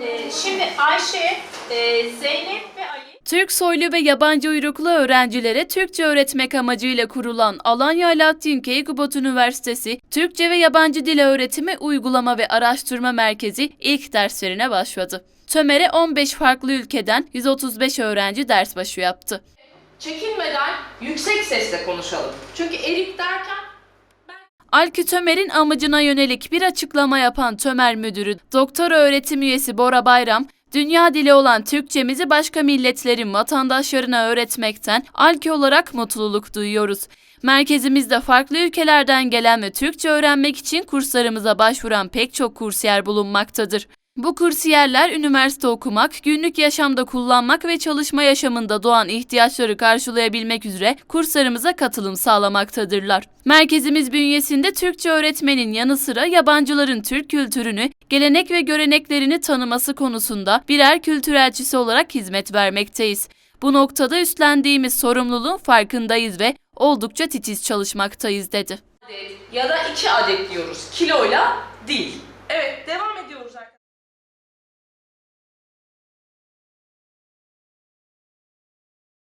Ee, şimdi Ayşe, e, Zeynep ve Ali. Türk soylu ve yabancı uyruklu öğrencilere Türkçe öğretmek amacıyla kurulan Alanya Alaaddin Keykubat Üniversitesi Türkçe ve Yabancı Dil Öğretimi Uygulama ve Araştırma Merkezi ilk derslerine başladı. Tömer'e 15 farklı ülkeden 135 öğrenci ders başı yaptı. Çekinmeden yüksek sesle konuşalım. Çünkü erik derken Alkü Tömer'in amacına yönelik bir açıklama yapan Tömer Müdürü Doktor Öğretim Üyesi Bora Bayram, dünya dili olan Türkçemizi başka milletlerin vatandaşlarına öğretmekten Alkü olarak mutluluk duyuyoruz. Merkezimizde farklı ülkelerden gelen ve Türkçe öğrenmek için kurslarımıza başvuran pek çok kursiyer bulunmaktadır. Bu kursiyerler üniversite okumak, günlük yaşamda kullanmak ve çalışma yaşamında doğan ihtiyaçları karşılayabilmek üzere kurslarımıza katılım sağlamaktadırlar. Merkezimiz bünyesinde Türkçe öğretmenin yanı sıra yabancıların Türk kültürünü, gelenek ve göreneklerini tanıması konusunda birer kültürelçisi olarak hizmet vermekteyiz. Bu noktada üstlendiğimiz sorumluluğun farkındayız ve oldukça titiz çalışmaktayız dedi. ya da iki adet diyoruz. Kiloyla değil. Evet devam